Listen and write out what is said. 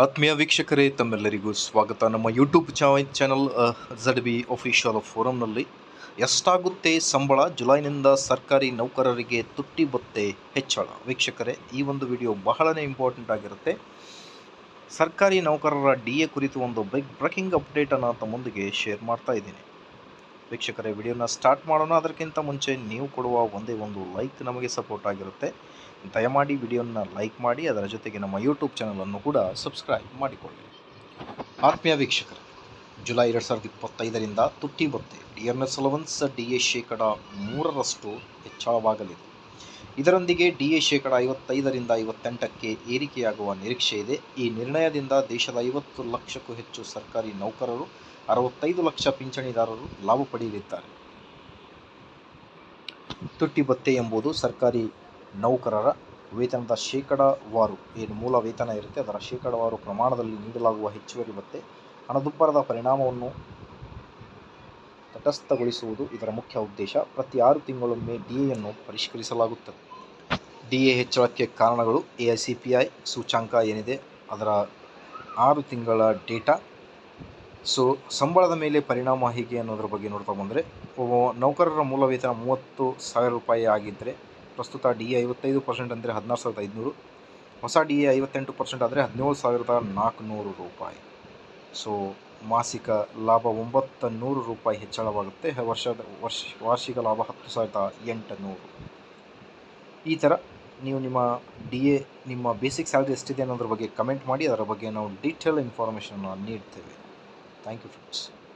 ಆತ್ಮೀಯ ವೀಕ್ಷಕರೇ, ತಮ್ಮೆಲ್ಲರಿಗೂ ಸ್ವಾಗತ. ನಮ್ಮ YouTube channel Z B official ಫೋರಂನಲ್ಲಿ ಎಷ್ಟಾಗುತ್ತೆ ಸಂಬಳ? ಜುಲೈನಿಂದ ಸರ್ಕಾರಿ ನೌಕರರಿಗೆ ತುಟ್ಟಿ ಬತ್ತೆ ಹೆಚ್ಚಳ. ವೀಕ್ಷಕರೇ, ಈ ಒಂದು ವಿಡಿಯೋ ಬಹಳನೇ ಇಂಪಾರ್ಟೆಂಟ್ ಆಗಿರುತ್ತೆ. ಸರ್ಕಾರಿ ನೌಕರರ ಡಿ ಎ ಕುರಿತು ಒಂದು ಬಿಗ್ ಬ್ರೇಕಿಂಗ್ ಅಪ್ಡೇಟನ್ನು ತಮ್ಮೊಂದಿಗೆ ಶೇರ್ ಮಾಡ್ತಾ ಇದ್ದೀನಿ. ವೀಕ್ಷಕರೇ ವಿಡಿಯೋನ ಸ್ಟಾರ್ಟ್ ಮಾಡೋಣ. ಅದಕ್ಕಿಂತ ಮುಂಚೆ ನೀವು ಕೊಡುವ ಒಂದೇ ಒಂದು ಲೈಕ್ ನಮಗೆ ಸಪೋರ್ಟ್ ಆಗಿರುತ್ತೆ. ದಯಮಾಡಿ ವಿಡಿಯೋನ ಲೈಕ್ ಮಾಡಿ, ಅದರ ಜೊತೆಗೆ ನಮ್ಮ ಯೂಟ್ಯೂಬ್ ಚಾನಲನ್ನು ಕೂಡ ಸಬ್ಸ್ಕ್ರೈಬ್ ಮಾಡಿಕೊಳ್ಳಿ. ಆತ್ಮೀಯ ವೀಕ್ಷಕರು, ಜುಲೈ ಎರಡು ಸಾವಿರದ ಇಪ್ಪತ್ತೈದರಿಂದ ತುಟ್ಟಿ ಭತ್ತೆ D N S allowance D A ಶೇಕಡ ಮೂರರಷ್ಟು ಹೆಚ್ಚಳವಾಗಲಿದೆ. ಇದರೊಂದಿಗೆ ಡಿ ಎ ಶೇಕಡ ಐವತ್ತೈದರಿಂದ ಐವತ್ತೆಂಟಕ್ಕೆ ಏರಿಕೆಯಾಗುವ ನಿರೀಕ್ಷೆ ಇದೆ. ಈ ನಿರ್ಣಯದಿಂದ ದೇಶದ ಐವತ್ತು ಲಕ್ಷಕ್ಕೂ ಹೆಚ್ಚು ಸರ್ಕಾರಿ ನೌಕರರು, ಅರವತ್ತೈದು ಲಕ್ಷ ಪಿಂಚಣಿದಾರರು ಲಾಭ ಪಡೆಯಲಿದ್ದಾರೆ. ತುಟ್ಟಿ ಭತ್ತೆ ಎಂಬುದು ಸರ್ಕಾರಿ ನೌಕರರ ವೇತನದ ಶೇಕಡಾವಾರು. ಏನು ಮೂಲ ವೇತನ ಇರುತ್ತೆ, ಅದರ ಶೇಕಡವಾರು ಪ್ರಮಾಣದಲ್ಲಿ ನೀಡಲಾಗುವ ಹೆಚ್ಚುವರಿ ಭತ್ತೆ, ಹಣದುಬ್ಬರದ ಪರಿಣಾಮವನ್ನು ತಟಸ್ಥಗೊಳಿಸುವುದು ಇದರ ಮುಖ್ಯ ಉದ್ದೇಶ. ಪ್ರತಿ ಆರು ತಿಂಗಳೊಮ್ಮೆ ಡಿ ಅನ್ನು ಪರಿಷ್ಕರಿಸಲಾಗುತ್ತದೆ. ಡಿ ಎ ಹೆಚ್ಚಳಕ್ಕೆ ಕಾರಣಗಳು A I C P I ಏನಿದೆ, ಅದರ ಆರು ತಿಂಗಳ ಡೇಟಾ. ಸೊ, ಸಂಬಳದ ಮೇಲೆ ಪರಿಣಾಮ ಹೇಗೆ ಅನ್ನೋದ್ರ ಬಗ್ಗೆ ನೋಡ್ತಾ ಬಂದರೆ ನೌಕರರ ಮೂಲ ವೇತನ ಮೂವತ್ತು ಸಾವಿರ ರೂಪಾಯಿ ಆಗಿದ್ದರೆ ಪ್ರಸ್ತುತ ಡಿ ಎ ಐವತ್ತೈದು ಪರ್ಸೆಂಟ್ ಅಂದರೆ ಹದಿನಾರು ಸಾವಿರದ ಐದುನೂರು. ಹೊಸ ಡಿ ಎ ಐವತ್ತೆಂಟು ಪರ್ಸೆಂಟ್ ಆದರೆ ಹದಿನೇಳು ಸಾವಿರದ ನಾಲ್ಕುನೂರು ರೂಪಾಯಿ. ಸೊ, ಮಾಸಿಕ ಲಾಭ ಒಂಬತ್ತು ನೂರು ರೂಪಾಯಿ ಹೆಚ್ಚಳವಾಗುತ್ತೆ. ವರ್ಷದ ವರ್ಷ, ವಾರ್ಷಿಕ ಲಾಭ ಹತ್ತು ಸಾವಿರದ ಎಂಟುನೂರು. ಈ ಥರ ನೀವು ನಿಮ್ಮ ಡಿ ಎ, ನಿಮ್ಮ ಬೇಸಿಕ್ ಸ್ಯಾಲ್ರಿ ಎಷ್ಟಿದೆ ಅನ್ನೋದ್ರ ಬಗ್ಗೆ ಕಮೆಂಟ್ ಮಾಡಿ. ಅದರ ಬಗ್ಗೆ ನಾವು ಡೀಟೇಲ್ ಇನ್ಫಾರ್ಮೇಷನ್ನ ನೀಡ್ತೇವೆ. Thank you friends.